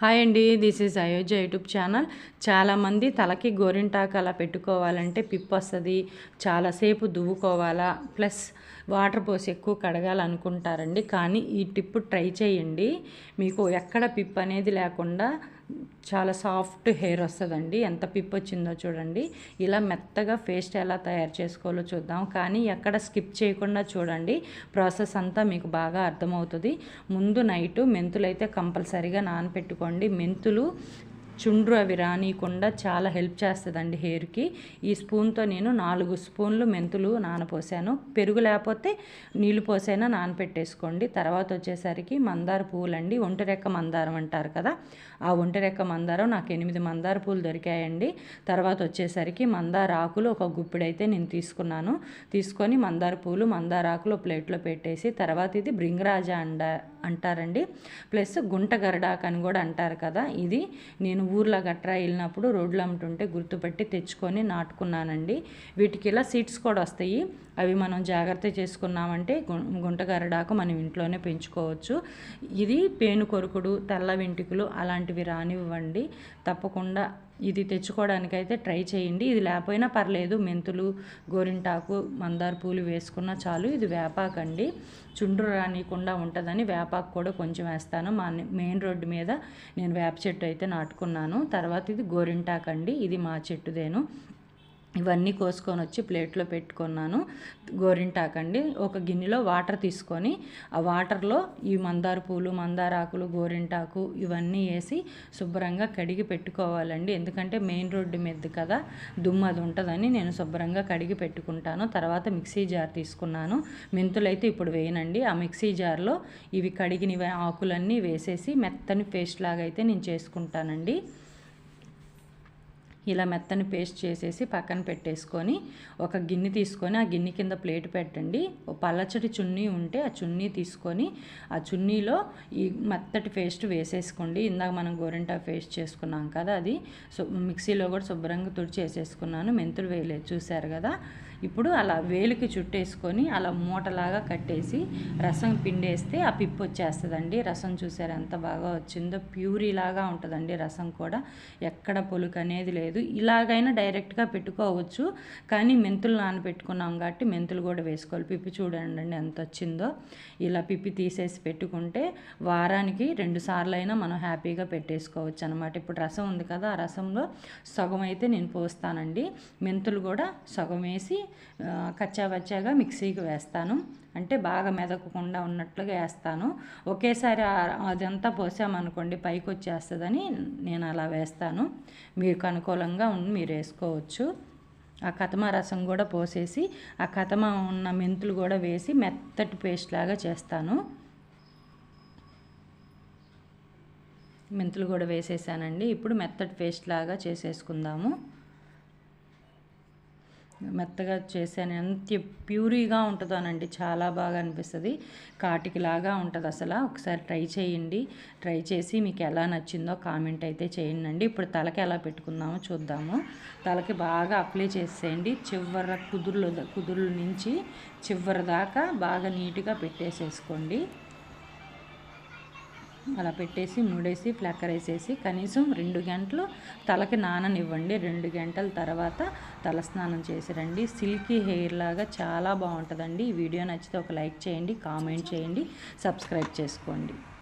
Hi అండి this is Ayodhya YouTube channel. చాలామంది తలకి గోరింటాకు అలా పెట్టుకోవాలంటే పిప్పు వస్తుంది చాలాసేపు దువ్వుకోవాలా ప్లస్ వాటర్ పోసి ఎక్కువ కడగాలనుకుంటారండి. కానీ ఈ టిప్ ట్రై చేయండి. మీకు ఎక్కడ పిప్ అనేది లేకుండా చాలా సాఫ్ట్ హెయిర్ వస్తుందండి. ఎంత పిప్ వచ్చిందో చూడండి. ఇలా మెత్తగా పేస్ట్ ఎలా తయారు చేసుకోవాలో చూద్దాం. కానీ ఎక్కడ స్కిప్ చేయకుండా చూడండి. ప్రాసెస్ అంతా మీకు బాగా అర్థమవుతుంది. ముందు నైట్ మెంతులు అయితే కంపల్సరీగా నానపెట్టుకోండి. మెంతులు చుండ్రు అవి రానియకుండా చాలా హెల్ప్ చేస్తుందండి హెయిర్కి. ఈ స్పూన్తో నేను నాలుగు స్పూన్లు మెంతులు నానపోసాను. పెరుగు లేకపోతే నీళ్ళు పోసైనా నానపెట్టేసుకోండి. తర్వాత వచ్చేసరికి మందార పువ్వులండి. ఒంటరెక్క మందారం అంటారు కదా ఆ ఒంటరెక్క మందారం నాకు ఎనిమిది మందార పూలు దొరికాయండి. తర్వాత వచ్చేసరికి మందార ఆకులు ఒక గుప్పిడైతే నేను తీసుకున్నాను. తీసుకొని మందార పూలు మందార ఆకులు ప్లేట్లో పెట్టేసి తర్వాత ఇది బ్రింగరాజా అండ అంటారండి. ప్లస్ గుంట గరడాకు అని కూడా అంటారు కదా ఇది నేను ఊర్లో గట్రా వెళ్ళినప్పుడు రోడ్లు అమ్ముతుంటే గుర్తుపెట్టి తెచ్చుకొని నాటుకున్నానండి. వీటికి ఇలా సీడ్స్ కూడా వస్తాయి. అవి మనం జాగ్రత్త చేసుకున్నామంటే గుంటగరడాకు మనం ఇంట్లోనే పెంచుకోవచ్చు. ఇది పేను కొరుకుడు తెల్ల వెంట్రుకలు అలాంటివి రానివ్వండి. తప్పకుండా ఇది తెచ్చుకోవడానికైతే ట్రై చేయండి. ఇది లేకపోయినా పర్లేదు. మెంతులు గోరింటాకు మందార పూలు వేసుకున్నా చాలు. ఇది వేపాకండి. చుండ్రు రానియకుండా ఉంటుందని వేపాకు కూడా కొంచెం వేస్తాను. మా మెయిన్ రోడ్డు మీద నేను వేప చెట్టు అయితే నాటుకున్నాను. తర్వాత ఇది గోరింటాకండి. ఇది మా చెట్టుదేను. ఇవన్నీ కోసుకొని వచ్చి ప్లేట్లో పెట్టుకున్నాను. గోరింటాకండి. ఒక గిన్నెలో వాటర్ తీసుకొని ఆ వాటర్లో ఈ మందార పూలు మందార ఆకులు గోరింటాకు ఇవన్నీ వేసి శుభ్రంగా కడిగి పెట్టుకోవాలండి. ఎందుకంటే మెయిన్ రోడ్డు మీద కదా దుమ్ము అది ఉంటుందని నేను శుభ్రంగా కడిగి పెట్టుకుంటాను. తర్వాత మిక్సీ జార్ తీసుకున్నాను. మెంతులు అయితే ఇప్పుడు వేయనండి. ఆ మిక్సీ జార్లో ఇవి కడిగిన ఆకులన్నీ వేసేసి మెత్తని పేస్ట్ లాగా అయితే నేను చేసుకుంటానండి. ఇలా మెత్తని పేస్ట్ చేసేసి పక్కన పెట్టేసుకొని ఒక గిన్నె తీసుకొని ఆ గిన్నె కింద ప్లేట్ పెట్టండి. పల్లచటి చున్నీ ఉంటే ఆ చున్నీ తీసుకొని ఆ చున్నీలో ఈ మెత్తటి పేస్ట్ వేసేసుకోండి. ఇందాక మనం గోరింటా పేస్ట్ చేసుకున్నాం కదా అది. సో మిక్సీలో కూడా శుభ్రంగా తుడిచి వేసేసుకున్నాను. మెంతులు వేయలేదు చూశారు కదా. ఇప్పుడు అలా వేలికి చుట్టేసుకొని అలా మూటలాగా కట్టేసి రసం పిండేస్తే ఆ పిప్పు వచ్చేస్తుందండి. రసం చూసారు ఎంత బాగా వచ్చిందో? ప్యూరీ లాగా ఉంటుందండి రసం కూడా. ఎక్కడ పొలుకు అనేది లేదు. ఇలాగైనా డైరెక్ట్గా పెట్టుకోవచ్చు. కానీ మెంతులు నానబెట్టుకున్నాం కాబట్టి మెంతులు కూడా వేసుకోవాలి. పిప్పి చూడండి ఎంత వచ్చిందో. ఇలా పిప్పి తీసేసి పెట్టుకుంటే వారానికి రెండు సార్లు అయినా మనం హ్యాపీగా పెట్టేసుకోవచ్చు అనమాట ఇప్పుడు రసం ఉంది కదా ఆ రసంలో సగం అయితే నేను పోస్తానండి. మెంతులు కూడా సగం వేసి కచ్చాబచ్చాగా మిక్సీకి వేస్తాను. అంటే బాగా మెదకకుండా ఉన్నట్లుగా వేస్తాను. ఒకేసారి అదంతా పోసామనుకోండి పైకి వచ్చేస్తుందని నేను అలా వేస్తాను. మీకు అనుకూలంగా మీరు వేసుకోవచ్చు. ఆ కథమ రసం కూడా పోసేసి ఆ కథమ ఉన్న మెంతులు కూడా వేసి మెత్తటి పేస్ట్ లాగా చేస్తాను. మెంతులు కూడా వేసేసానండి. ఇప్పుడు మెత్తటి పేస్ట్ లాగా చేసేసుకుందాము. మెత్తగా చేశాను ఎంత ప్యూరీగా ఉంటుందోనండి చాలా బాగా అనిపిస్తుంది. కాటికిలాగా ఉంటుంది అసలు. ఒకసారి ట్రై చేయండి. ట్రై చేసి మీకు ఎలా నచ్చిందో కామెంట్ అయితే చేయండి ఇప్పుడు తలకి ఎలా పెట్టుకుందామో చూద్దాము. తలకి బాగా అప్లై చేసేయండి. చివర కుదురులు కుదురుల నుంచి చివరి దాకా బాగా నీట్గా పెట్టేసేసుకోండి. అలా పెట్టేసి మూడేసి ఫ్లక్కర్ వేసేసి కనీసం రెండు గంటలు తలకి నాననివ్వండి. రెండు గంటల తర్వాత తలస్నానం చేసి రండి. సిల్కీ హెయిర్ లాగా చాలా బాగుంటుందండి. ఈ వీడియో నచ్చితే ఒక లైక్ చేయండి కామెంట్ చేయండి సబ్స్క్రైబ్ చేసుకోండి.